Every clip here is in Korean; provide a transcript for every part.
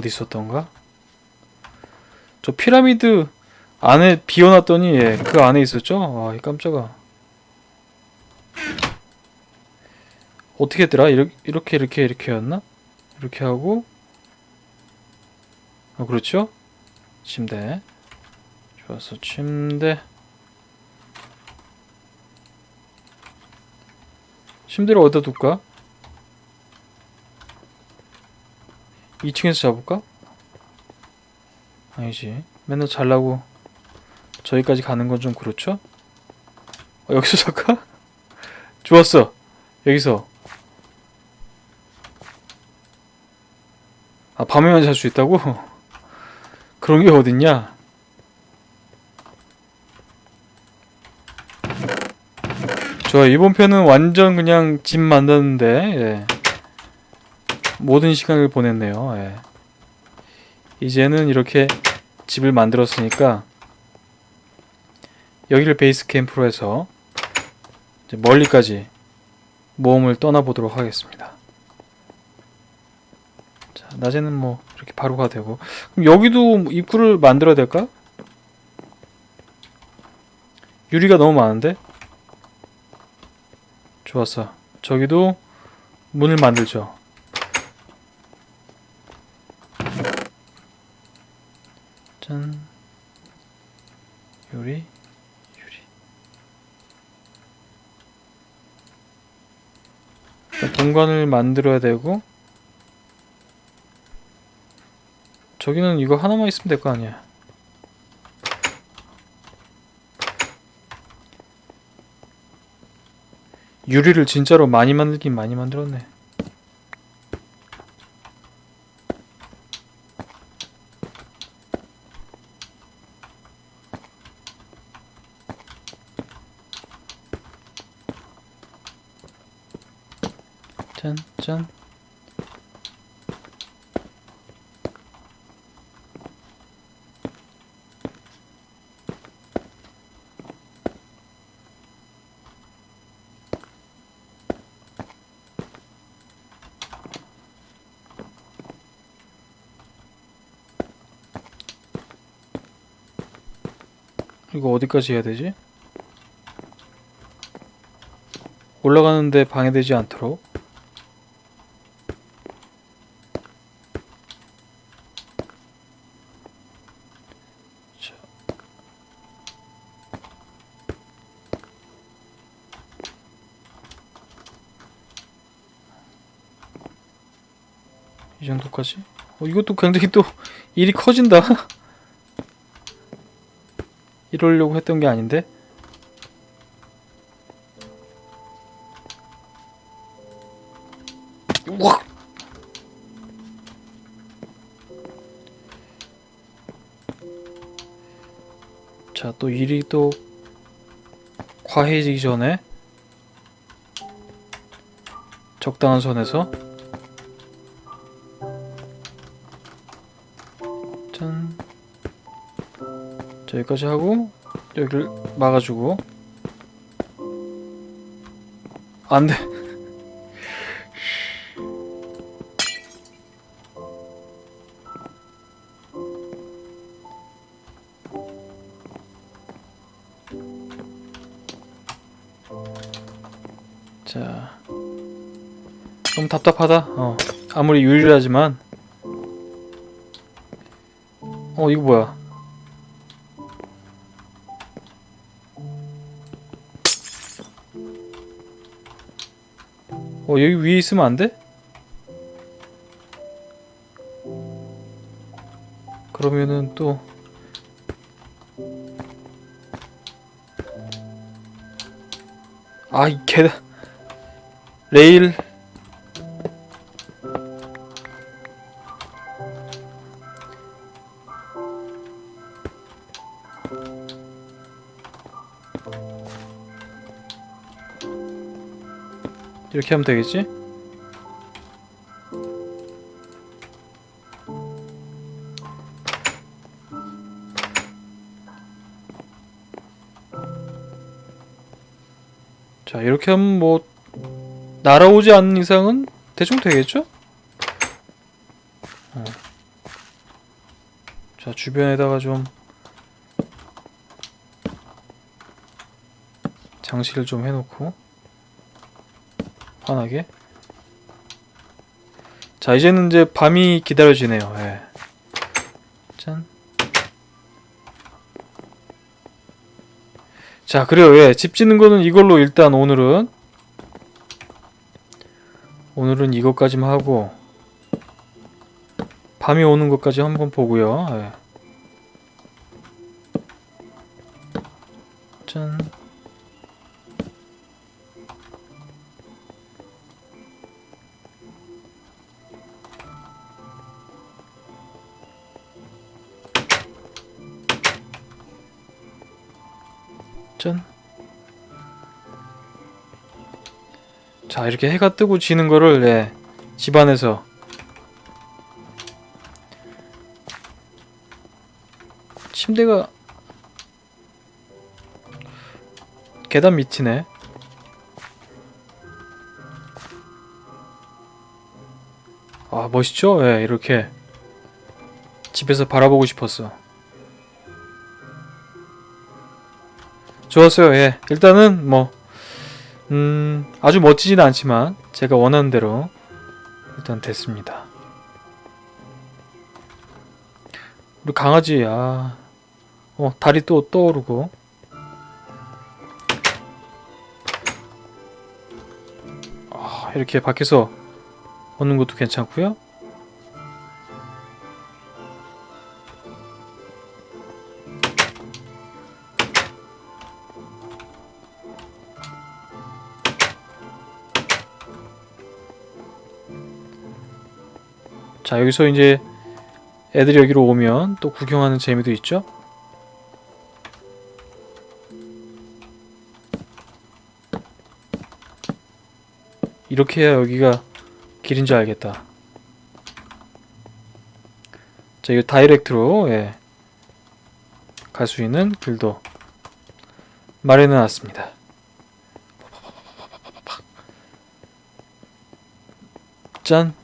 어디 있었던가? 저 피라미드 안에 비워놨더니 예, 그 안에 있었죠? 아, 이 깜짝아. 어떻게 했더라? 이렇게 이렇게 이렇게 이렇게였나? 이렇게 하고 아 그렇죠? 침대 좋았어 침대 침대를 어디다 둘까? 2층에서 잡을까? 아니지 맨날 잘라고 저기까지 가는 건 좀 그렇죠? 어, 여기서 잘까? 좋았어 여기서 아 밤에만 잘 수 있다고? 그런 게 어딨냐? 좋아 이번 편은 완전 그냥 집 만드는데 예. 모든 시간을 보냈네요. 예. 이제는 이렇게 집을 만들었으니까 여기를 베이스 캠프로 해서 멀리까지 모험을 떠나보도록 하겠습니다. 자, 낮에는 뭐 이렇게 바로 가도 되고 그럼 여기도 입구를 만들어야 될까? 유리가 너무 많은데? 좋았어. 저기도 문을 만들죠. 짠. 유리, 유리. 일단 공간을 만들어야 되고 저기는 이거 하나만 있으면 될 거 아니야. 유리를 진짜로 많이 만들긴 많이 만들었네. 짠, 짠. 이거 어디까지 해야 되지? 올라가는데 방해되지 않도록. 자. 이 정도까지? 어, 이것도 굉장히 또 일이 커진다. 이러려고 했던 게 아닌데? 우와! 자, 또 일이 또 과해지기 전에 적당한 선에서 여기까지 하고 여기를 막아주고. 안돼. 자 너무 답답하다. 어 아무리 유일하지만. 어 이거 뭐야 어 여기 위에 있으면 안 돼? 그러면은 또 아, 이 계단 레일 이렇게 하면 되겠지? 자, 이렇게 하면 뭐 날아오지 않는 이상은 대충 되겠죠? 어. 자, 주변에다가 좀 장식을 좀 해놓고 환하게. 자, 이제는 이제 밤이 기다려지네요. 예. 짠. 자, 그래요. 예. 집 짓는 거는 이걸로 일단 오늘은 오늘은 이것까지만 하고 밤이 오는 것까지 한번 보고요. 예. 짠. 자, 이렇게 해가 뜨고 지는 거를 예, 집안에서 침대가 계단 밑이네. 아, 멋있죠? 예, 이렇게 집에서 바라보고 싶었어. 좋았어요. 예. 일단은 뭐 음, 아주 멋지진 않지만 제가 원하는 대로 일단 됐습니다. 우리 강아지 아. 어, 다리 또 떠오르고. 아, 이렇게 밖에서 오는 것도 괜찮고요. 자, 여기서 이제 애들이 여기로 오면 또 구경하는 재미도 있죠? 이렇게 해야 여기가 길인 줄 알겠다. 자, 이거 다이렉트로 예, 갈 수 있는 길도 마련해 놨습니다. 짠.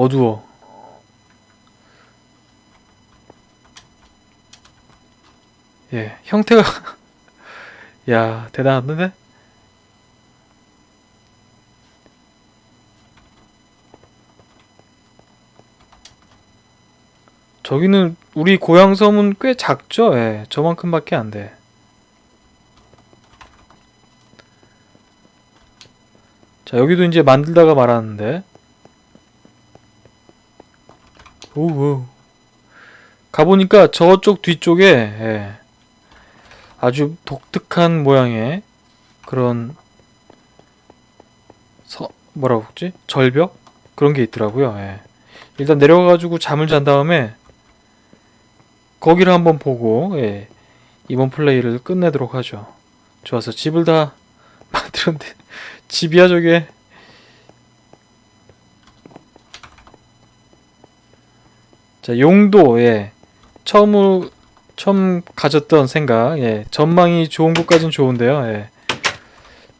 어두워. 예, 형태가 야, 대단한데? 저기는 우리 고향 섬은 꽤 작죠? 예, 저만큼밖에 안 돼. 자, 여기도 이제 만들다가 말았는데. 오우. 가보니까 저쪽 뒤쪽에, 예, 아주 독특한 모양의 그런 서, 뭐라고 했지? 절벽? 그런 게 있더라고요. 예. 일단 내려가가지고 잠을 잔 다음에 거기를 한번 보고 예, 이번 플레이를 끝내도록 하죠. 좋아서 집을 다 만들었는데 집이야 저게 자 용도 예. 처음 처음 가졌던 생각 예. 전망이 좋은 곳까진 좋은데요 예.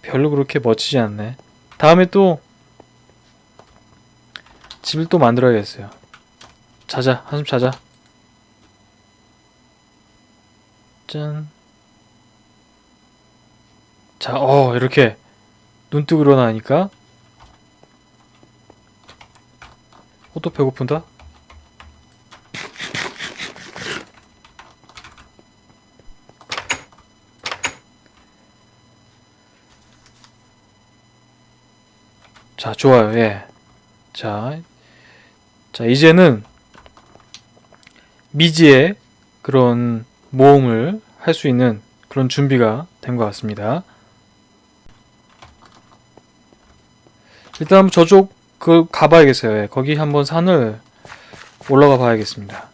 별로 그렇게 멋지지 않네. 다음에 또 집을 또 만들어야겠어요. 자자 한숨 자자. 짠. 자, 어, 이렇게 눈 뜨고 일어나니까. 어, 또 배고픈다? 자, 좋아요. 예. 자, 자, 이제는 미지의 그런 모험을 할 수 있는 그런 준비가 된 것 같습니다. 일단 저쪽 그 가봐야겠어요. 예, 거기 한번 산을 올라가 봐야겠습니다.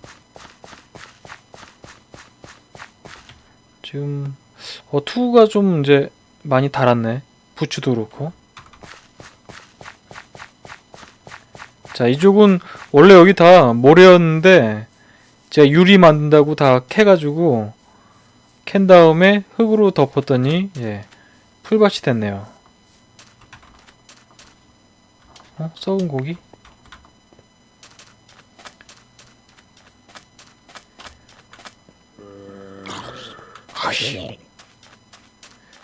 지금 어 투가 좀 이제 많이 달았네. 부츠도 그렇고. 자 이쪽은 원래 여기 다 모래였는데 제가 유리 만든다고 다 캐가지고 캔 다음에 흙으로 덮었더니 예, 풀밭이 됐네요 어? 썩은 고기?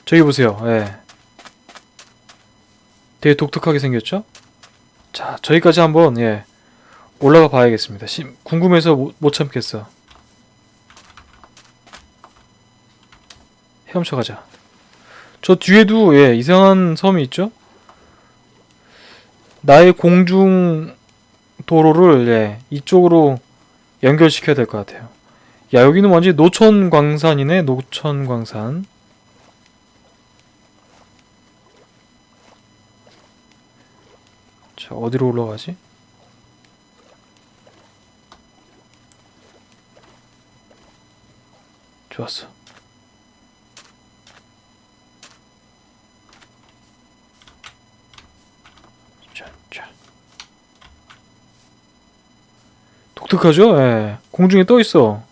저기 보세요. 예. 되게 독특하게 생겼죠? 자, 저기까지 한번 예. 올라가 봐야겠습니다. 시, 궁금해서 못, 못 참겠어. 헤엄쳐 가자. 저 뒤에도 예, 이상한 섬이 있죠? 나의 공중 도로를 예, 이쪽으로 연결시켜야 될 것 같아요. 야, 여기는 완전히 노천 광산이네. 노천 광산. 자, 어디로 올라가지? 좋았어. 자, 자. 독특하죠? 예. 공중에 떠 있어.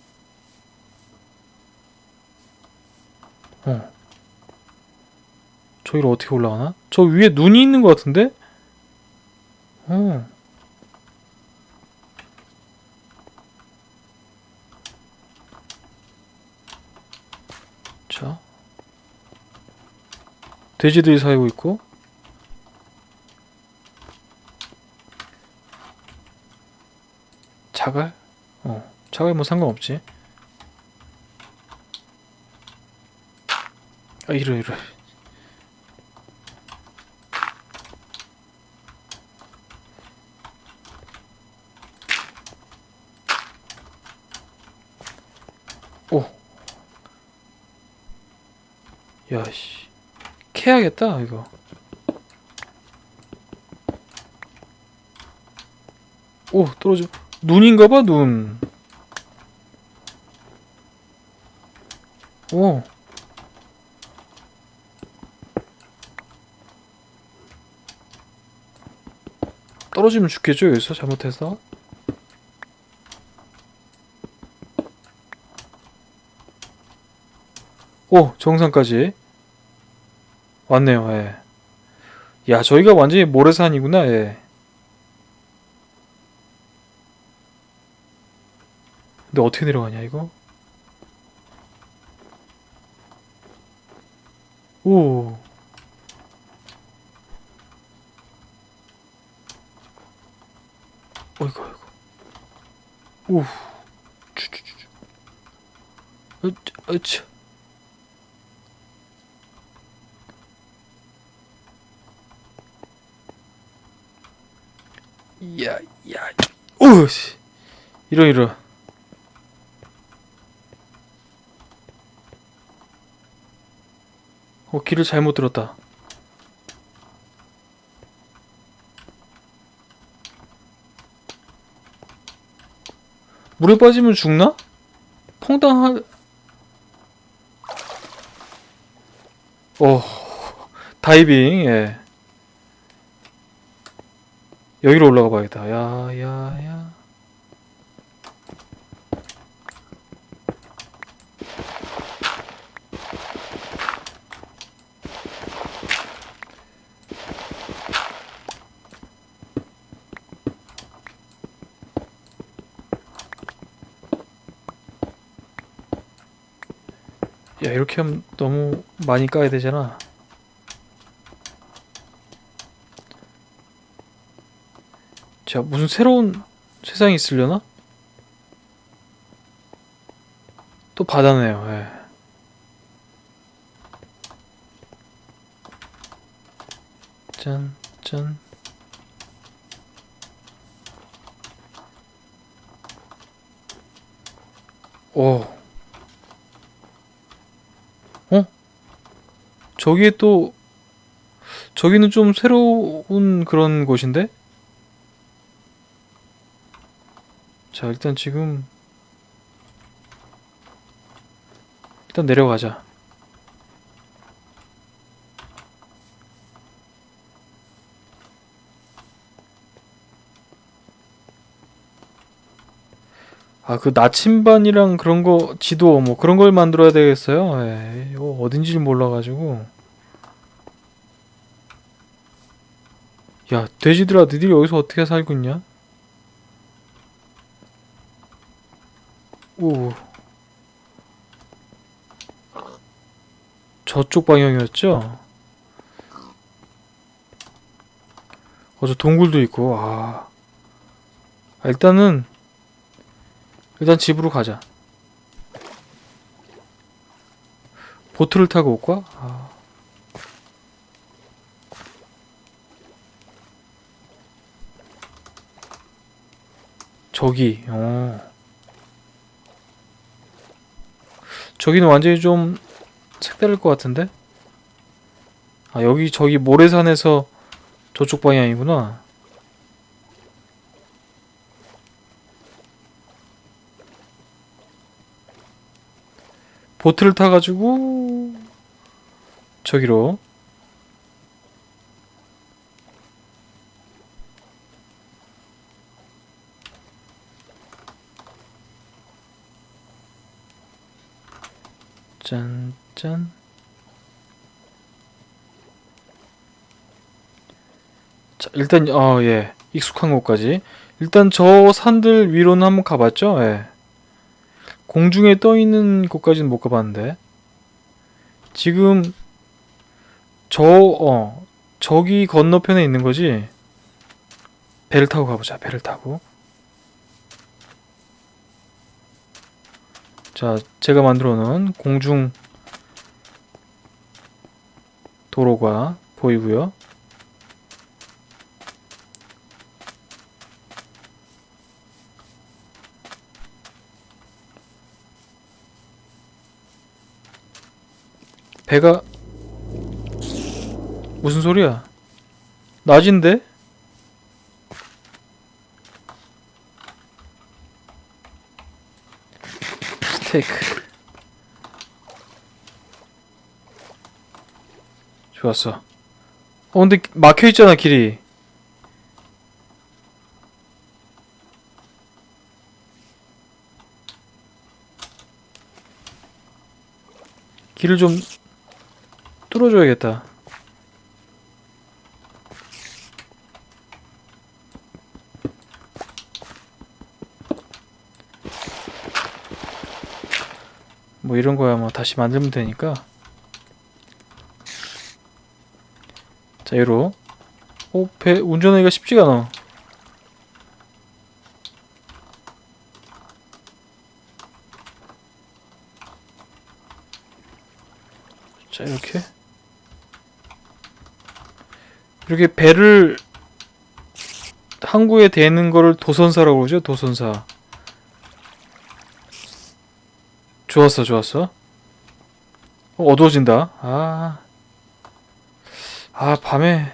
어. 저기로 어떻게 올라가나? 저 위에 눈이 있는 것 같은데? 어. 자. 돼지들이 살고 있고. 자갈? 어. 자갈 뭐 상관없지. 아, 이래, 이래. 오. 야, 씨. 캐야겠다, 이거. 오, 떨어져. 눈인가 봐, 눈. 오. 떨어지면 죽겠죠, 여기서 잘못해서. 오, 정상까지. 왔네요, 예. 야, 저희가 완전히 모래산이구나, 예. 근데 어떻게 내려가냐, 이거? 오. 어이구, 어이구. 오. 추추추추. 으차, 으차. 야, 야, 오, 씨. 이러 이러. 어, 길을 잘못 들었다. 물에 빠지면 죽나? 퐁당 어, 다이빙, 예. 여기로 올라가 봐야겠다. 야, 야, 야. 야, 이렇게 하면 너무 많이 까야 되잖아. 자, 무슨 새로운 세상이 있으려나? 또 바다네요. 예. 짠, 짠. 오. 어? 저기에 또 저기는 좀 새로운 그런 곳인데? 자, 일단 지금 일단 내려가자. 아, 그 나침반이랑 그런 거 지도 뭐 그런 걸 만들어야 되겠어요. 예, 이거 어딘지 몰라가지고. 야, 돼지들아, 니들이 여기서 어떻게 살고 있냐? 오. 저쪽 방향이었죠? 어, 저 동굴도 있고, 아. 아, 일단은, 일단 집으로 가자. 보트를 타고 올까? 아. 저기, 어. 저기는 완전히 좀 색다를 것 같은데? 아, 여기, 저기 모래산에서 저쪽 방향이구나. 보트를 타가지고, 저기로. 짠, 짠. 자, 일단, 어, 예. 익숙한 곳까지. 일단 저 산들 위로는 한번 가봤죠? 예. 공중에 떠 있는 곳까지는 못 가봤는데. 지금, 저, 어, 저기 건너편에 있는 거지? 배를 타고 가보자, 배를 타고. 자, 제가 만들어 놓은 공중 도로가 보이고요. 배가 무슨 소리야? 낮인데? 스테이크 좋았어. 어 근데 막혀있잖아 길이. 길을 좀 뚫어줘야겠다. 뭐 이런 거야 뭐 다시 만들면 되니까 자 얘로 어? 배 운전하기가 쉽지가 않아 자 이렇게 이렇게 배를 항구에 대는 거를 도선사라고 그러죠 도선사 좋았어, 좋았어. 어, 어두워진다. 아. 아, 밤에.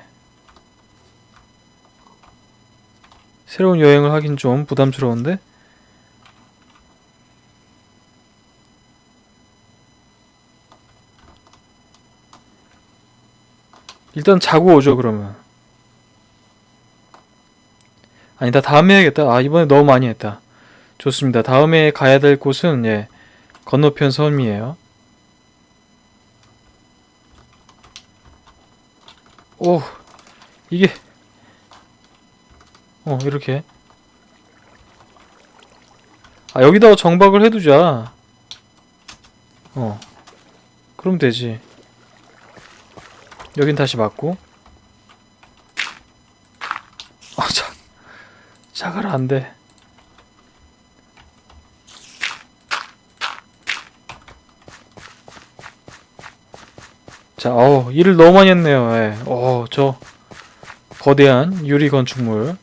새로운 여행을 하긴 좀 부담스러운데? 일단 자고 오죠, 그러면. 아니다, 다음에 해야겠다. 아, 이번에 너무 많이 했다. 좋습니다. 다음에 가야 될 곳은, 예. 건너편 섬이에요. 오, 이게, 어, 이렇게. 아, 여기다가 정박을 해두자. 어, 그럼 되지. 여긴 다시 맞고. 아, 자, 자가라 안 돼. 자, 어우, 일을 너무 많이 했네요. 예. 어, 저 거대한 유리 건축물.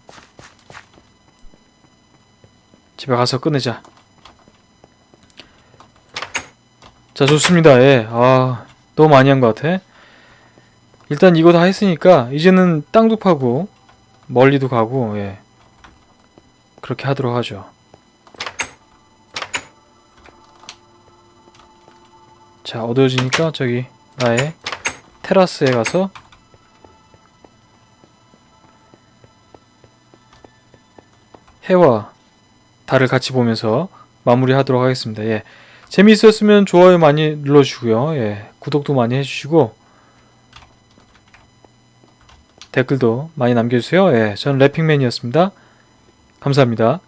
집에 가서 끝내자. 자, 좋습니다. 예. 아, 너무 많이 한 것 같아. 일단 이거 다 했으니까 이제는 땅도 파고 멀리도 가고 예. 그렇게 하도록 하죠. 자, 어두워지니까 저기 나의 테라스에 가서 해와 달을 같이 보면서 마무리하도록 하겠습니다. 예. 재미있었으면 좋아요 많이 눌러주고요. 예. 구독도 많이 해주시고 댓글도 많이 남겨주세요. 예. 저는 래핑맨이었습니다. 감사합니다.